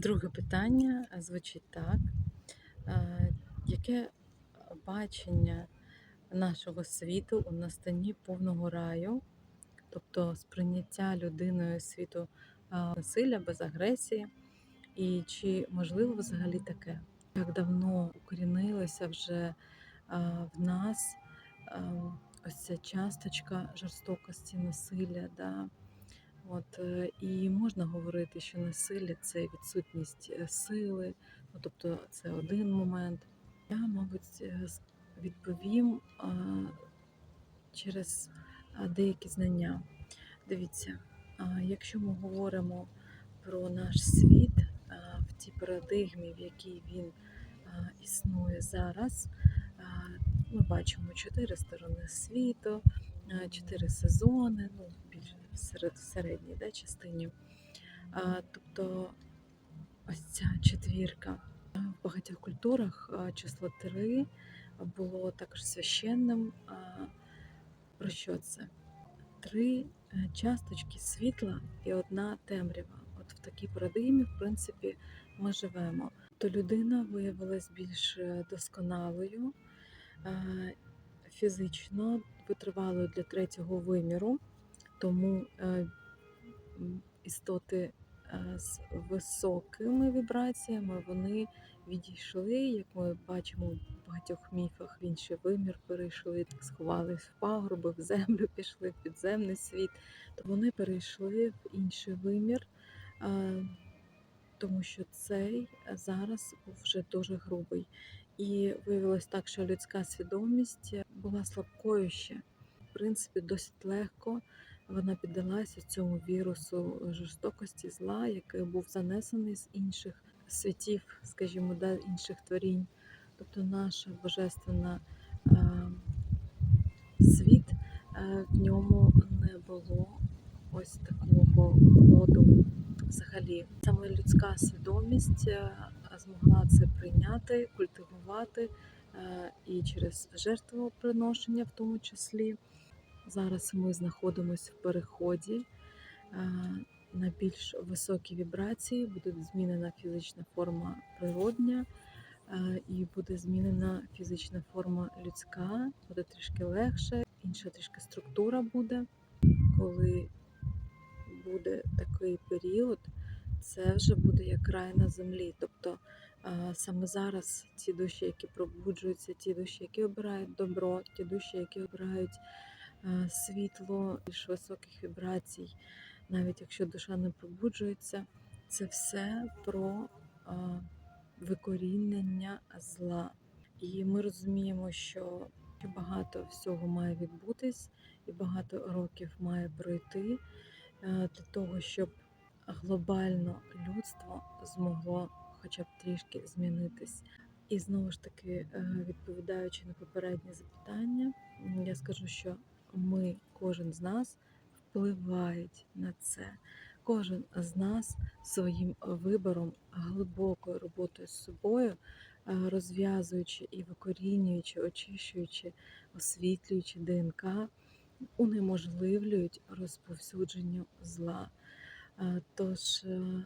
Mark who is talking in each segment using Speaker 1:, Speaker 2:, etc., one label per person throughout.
Speaker 1: Друге питання звучить так. Е, Яке бачення нашого світу у настанні повного раю, тобто сприйняття людиною світу е, насилля без агресії, і чи можливо взагалі таке? Як давно укорінилося вже е, в нас е, ось ця часточка жорстокості, насилля, да? От, е, і можна говорити, що насилля це відсутність е, сили, ну, тобто це один момент. Я, мабуть, е, відповім через деякі знання. Дивіться, якщо ми говоримо про наш світ в тій парадигмі, в якій він існує зараз, ми бачимо чотири сторони світу, чотири сезони, ну більше серед, середній да, частині. А, тобто ось ця четвірка. В багатьох культурах число три було також священним. Про що це? Три е, часточки світла і одна темрява. От в такій парадигмі, в принципі, ми живемо. То людина виявилась більш е, досконалою, е, фізично витривалою для третього виміру, тому е, істоти е, з високими вібраціями вони відійшли, як ми бачимо в багатьох міфах, в інший вимір перейшли, сховались в пагорби, в землю пішли, в підземний світ. То вони перейшли в інший вимір, е, тому що цей зараз був вже дуже грубий. І виявилось так, що людська свідомість була слабкою ще. В принципі, досить легко вона піддалася цьому вірусу жорстокості зла, який був занесений з інших світів, скажімо, да, інших творінь. Тобто наша божественна е, світ, е, в ньому не було ось такого моду взагалі. Саме людська свідомість е, змогла це прийняти, культивувати е, і через жертвоприношення в тому числі. Зараз ми знаходимося в переході е, на більш високі вібрації, буде змінена фізична форма природня, е, і буде змінена фізична форма людська, буде трішки легше, інша трішки структура буде. Коли буде такий період, це вже буде як рай на землі. Тобто е, саме зараз ті душі, які пробуджуються, ті душі, які обирають добро, ті душі, які обирають світло більш високих вібрацій, навіть якщо душа не пробуджується, це все про е, викорінення зла. І ми розуміємо, що багато всього має відбутись, і багато років має пройти е, для того, щоб глобально людство змогло хоча б трішки змінитись. І знову ж таки, е, відповідаючи на попереднє запитання, я скажу, що ми, кожен з нас, впливають на це. Кожен з нас своїм вибором, глибокою роботою з собою, е, розв'язуючи і викорінюючи, очищуючи, освітлюючи ДНК, унеможливлюють розповсюдження зла. Е, Тож е,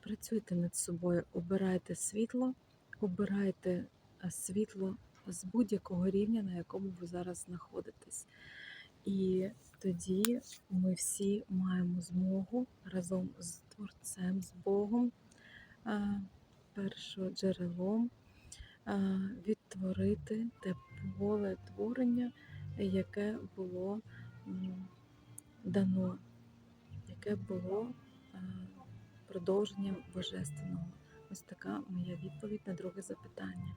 Speaker 1: працюйте над собою, обирайте світло, обирайте світло з будь-якого рівня, на якому ви зараз знаходитесь. І тоді ми всі маємо змогу разом з Творцем, з Богом, е, першоджерелом, е, відтворити те поле творення, яке було дано, яке було е, продовженням божественного. Ось така моя відповідь на друге запитання.